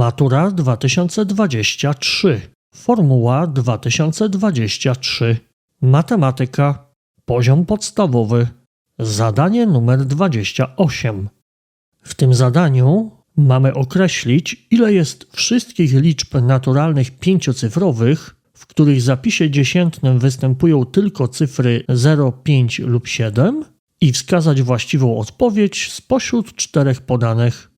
Matura 2023. Formuła 2023. Matematyka. Poziom podstawowy. Zadanie numer 28. W tym zadaniu mamy określić, ile jest wszystkich liczb naturalnych pięciocyfrowych, w których zapisie dziesiętnym występują tylko cyfry 0, 5 lub 7 i wskazać właściwą odpowiedź spośród czterech podanych.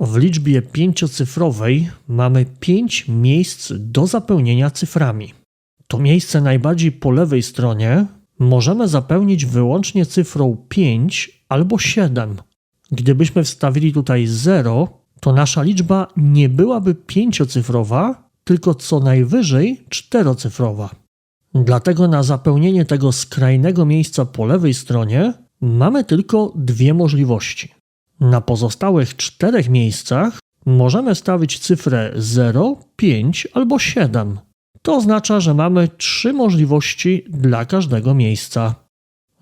W liczbie pięciocyfrowej mamy pięć miejsc do zapełnienia cyframi. To miejsce najbardziej po lewej stronie możemy zapełnić wyłącznie cyfrą 5 albo 7. Gdybyśmy wstawili tutaj 0, to nasza liczba nie byłaby pięciocyfrowa, tylko co najwyżej czterocyfrowa. Dlatego na zapełnienie tego skrajnego miejsca po lewej stronie mamy tylko dwie możliwości. Na pozostałych czterech miejscach możemy stawić cyfrę 0, 5 albo 7. To oznacza, że mamy trzy możliwości dla każdego miejsca.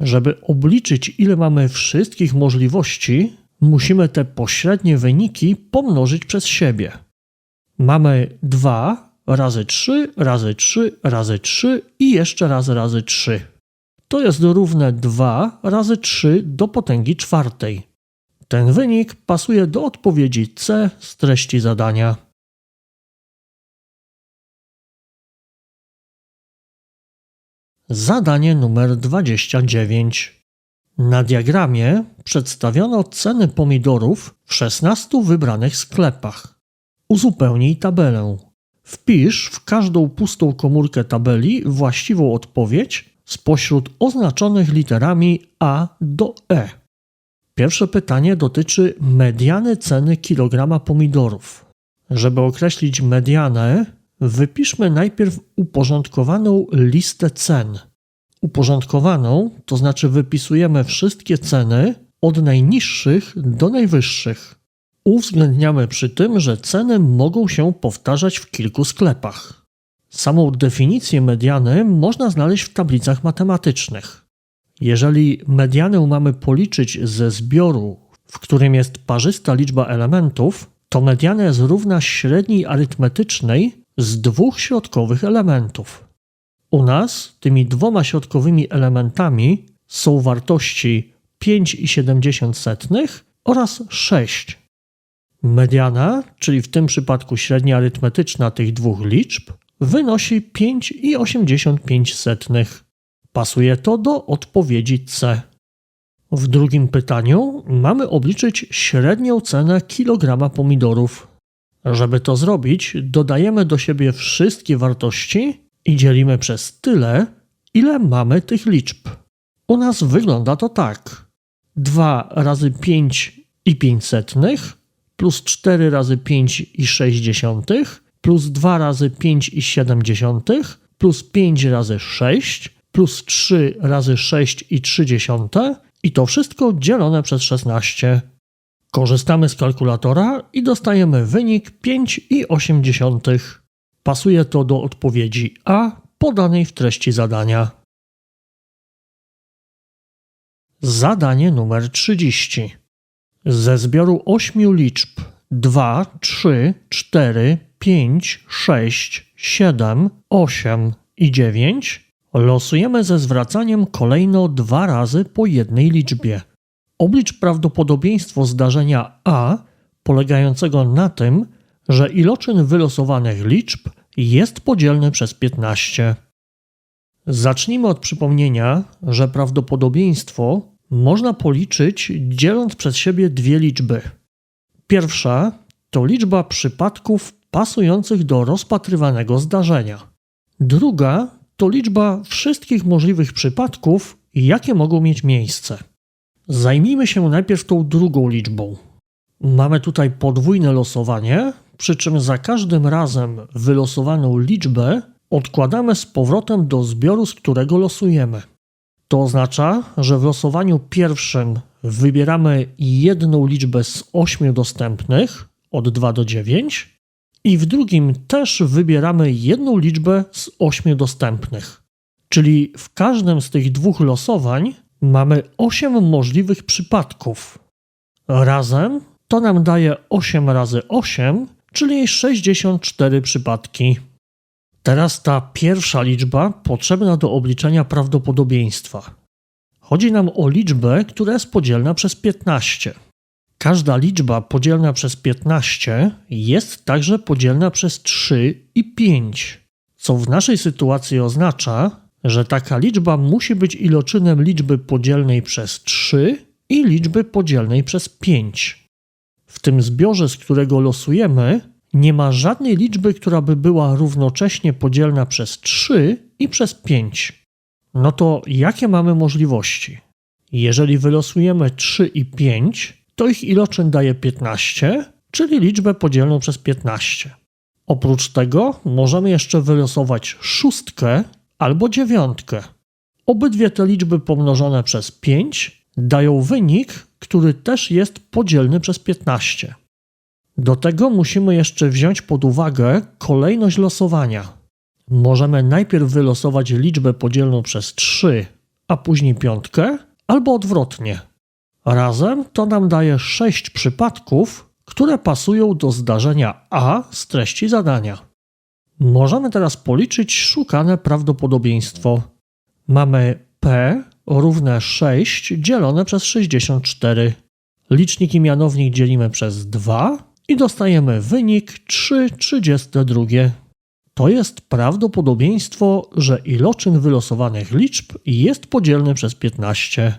Żeby obliczyć, ile mamy wszystkich możliwości, musimy te pośrednie wyniki pomnożyć przez siebie. Mamy 2 razy 3 razy 3 razy 3 i jeszcze raz razy 3. To jest równe 2 razy 3 do potęgi czwartej. Ten wynik pasuje do odpowiedzi C z treści zadania. Zadanie numer 29. Na diagramie przedstawiono ceny pomidorów w 16 wybranych sklepach. Uzupełnij tabelę. Wpisz w każdą pustą komórkę tabeli właściwą odpowiedź spośród oznaczonych literami A do E. Pierwsze pytanie dotyczy mediany ceny kilograma pomidorów. Żeby określić medianę, wypiszmy najpierw uporządkowaną listę cen. Uporządkowaną to znaczy wypisujemy wszystkie ceny od najniższych do najwyższych. Uwzględniamy przy tym, że ceny mogą się powtarzać w kilku sklepach. Samą definicję mediany można znaleźć w tablicach matematycznych. Jeżeli medianę mamy policzyć ze zbioru, w którym jest parzysta liczba elementów, to mediana jest równa średniej arytmetycznej z dwóch środkowych elementów. U nas tymi dwoma środkowymi elementami są wartości 5,7 oraz 6. Mediana, czyli w tym przypadku średnia arytmetyczna tych dwóch liczb, wynosi 5,85. Pasuje to do odpowiedzi C. W drugim pytaniu mamy obliczyć średnią cenę kilograma pomidorów. Żeby to zrobić, dodajemy do siebie wszystkie wartości i dzielimy przez tyle, ile mamy tych liczb. U nas wygląda to tak. 2 razy 5 i 5 setnych plus 4 razy 5 i 6 dziesiątych plus 2 razy 5 i 7 dziesiątych plus 5 razy 6 plus 3 razy 6 i 3 dziesiąte i to wszystko dzielone przez 16. Korzystamy z kalkulatora i dostajemy wynik 5,8. Pasuje to do odpowiedzi A podanej w treści zadania. Zadanie numer 30. Ze zbioru 8 liczb 2, 3, 4, 5, 6, 7, 8 i 9 losujemy ze zwracaniem kolejno dwa razy po jednej liczbie. Oblicz prawdopodobieństwo zdarzenia A polegającego na tym, że iloczyn wylosowanych liczb jest podzielny przez 15. Zacznijmy od przypomnienia, że prawdopodobieństwo można policzyć dzieląc przez siebie dwie liczby. Pierwsza to liczba przypadków pasujących do rozpatrywanego zdarzenia. Druga to liczba wszystkich możliwych przypadków, jakie mogą mieć miejsce. Zajmijmy się najpierw tą drugą liczbą. Mamy tutaj podwójne losowanie, przy czym za każdym razem wylosowaną liczbę odkładamy z powrotem do zbioru, z którego losujemy. To oznacza, że w losowaniu pierwszym wybieramy jedną liczbę z ośmiu dostępnych od 2 do 9 i w drugim też wybieramy jedną liczbę z ośmiu dostępnych. Czyli w każdym z tych dwóch losowań mamy 8 możliwych przypadków. Razem to nam daje 8 razy 8, czyli 64 przypadki. Teraz ta pierwsza liczba potrzebna do obliczenia prawdopodobieństwa. Chodzi nam o liczbę, która jest podzielna przez 15. Każda liczba podzielna przez 15 jest także podzielna przez 3 i 5, co w naszej sytuacji oznacza, że taka liczba musi być iloczynem liczby podzielnej przez 3 i liczby podzielnej przez 5. W tym zbiorze, z którego losujemy, nie ma żadnej liczby, która by była równocześnie podzielna przez 3 i przez 5. No to jakie mamy możliwości? Jeżeli wylosujemy 3 i 5, to ich iloczyn daje 15, czyli liczbę podzielną przez 15. Oprócz tego możemy jeszcze wylosować szóstkę albo dziewiątkę. Obydwie te liczby pomnożone przez 5 dają wynik, który też jest podzielny przez 15. Do tego musimy jeszcze wziąć pod uwagę kolejność losowania. Możemy najpierw wylosować liczbę podzielną przez 3, a później piątkę, albo odwrotnie. Razem to nam daje 6 przypadków, które pasują do zdarzenia A z treści zadania. Możemy teraz policzyć szukane prawdopodobieństwo. Mamy P równe 6 dzielone przez 64. Licznik i mianownik dzielimy przez 2 i dostajemy wynik 3,32. To jest prawdopodobieństwo, że iloczyn wylosowanych liczb jest podzielny przez 15.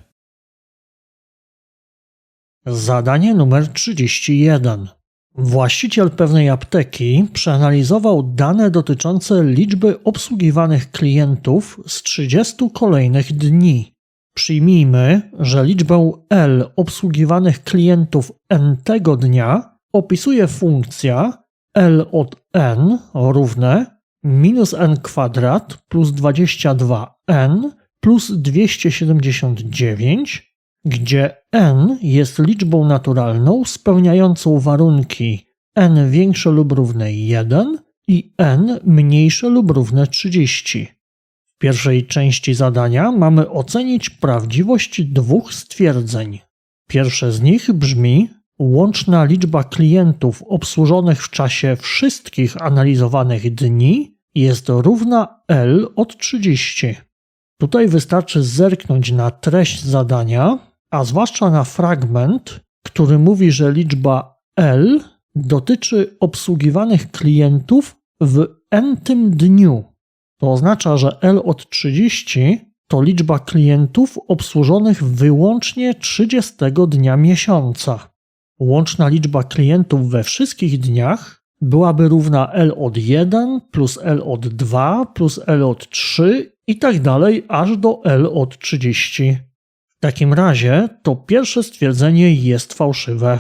Zadanie numer 31. Właściciel pewnej apteki przeanalizował dane dotyczące liczby obsługiwanych klientów z 30 kolejnych dni. Przyjmijmy, że liczbę L obsługiwanych klientów n tego dnia opisuje funkcja L od n równe minus n kwadrat plus 22n plus 279 gdzie n jest liczbą naturalną spełniającą warunki n większe lub równe 1 i n mniejsze lub równe 30. W pierwszej części zadania mamy ocenić prawdziwość dwóch stwierdzeń. Pierwsze z nich brzmi: łączna liczba klientów obsłużonych w czasie wszystkich analizowanych dni jest równa L od 30. Tutaj wystarczy zerknąć na treść zadania a zwłaszcza na fragment, który mówi, że liczba L dotyczy obsługiwanych klientów w n tym dniu. To oznacza, że L od 30 to liczba klientów obsłużonych wyłącznie 30 dnia miesiąca. Łączna liczba klientów we wszystkich dniach byłaby równa L od 1 plus L od 2 plus L od 3 i tak dalej aż do L od 30. W takim razie to pierwsze stwierdzenie jest fałszywe.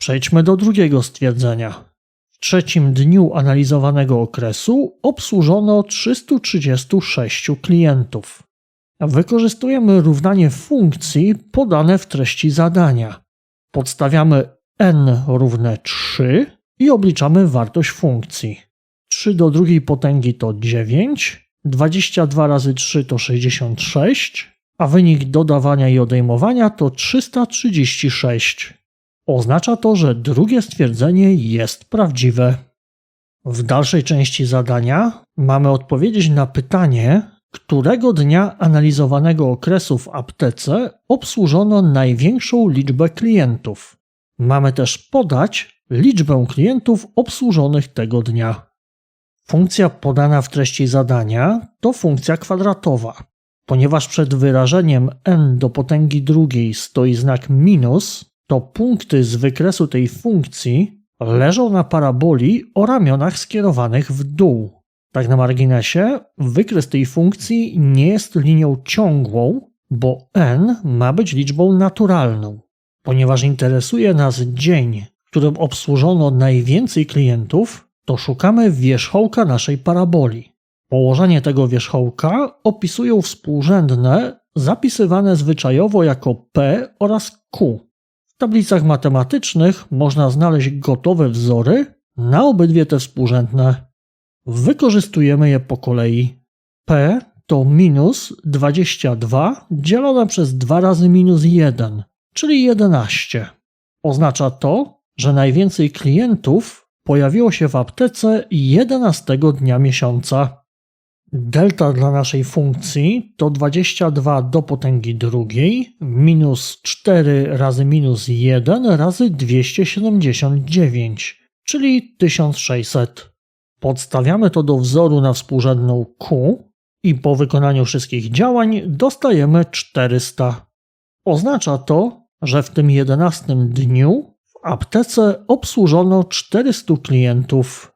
Przejdźmy do drugiego stwierdzenia. W trzecim dniu analizowanego okresu obsłużono 336 klientów. Wykorzystujemy równanie funkcji podane w treści zadania. Podstawiamy n równe 3 i obliczamy wartość funkcji. 3 do drugiej potęgi to 9, 22 razy 3 to 66, a wynik dodawania i odejmowania to 336. Oznacza to, że drugie stwierdzenie jest prawdziwe. W dalszej części zadania mamy odpowiedzieć na pytanie, którego dnia analizowanego okresu w aptece obsłużono największą liczbę klientów. Mamy też podać liczbę klientów obsłużonych tego dnia. Funkcja podana w treści zadania to funkcja kwadratowa. Ponieważ przed wyrażeniem n do potęgi drugiej stoi znak minus, to punkty z wykresu tej funkcji leżą na paraboli o ramionach skierowanych w dół. Tak na marginesie, wykres tej funkcji nie jest linią ciągłą, bo n ma być liczbą naturalną. Ponieważ interesuje nas dzień, którym obsłużono najwięcej klientów, to szukamy wierzchołka naszej paraboli. Położenie tego wierzchołka opisują współrzędne zapisywane zwyczajowo jako P oraz Q. W tablicach matematycznych można znaleźć gotowe wzory na obydwie te współrzędne. Wykorzystujemy je po kolei. P to minus 22 dzielone przez 2 razy minus 1, czyli 11. Oznacza to, że najwięcej klientów pojawiło się w aptece 11 dnia miesiąca. Delta dla naszej funkcji to 22 do potęgi drugiej minus 4 razy minus 1 razy 279, czyli 1600. Podstawiamy to do wzoru na współrzędną Q i po wykonaniu wszystkich działań dostajemy 400. Oznacza to, że w tym 11 dniu w aptece obsłużono 400 klientów.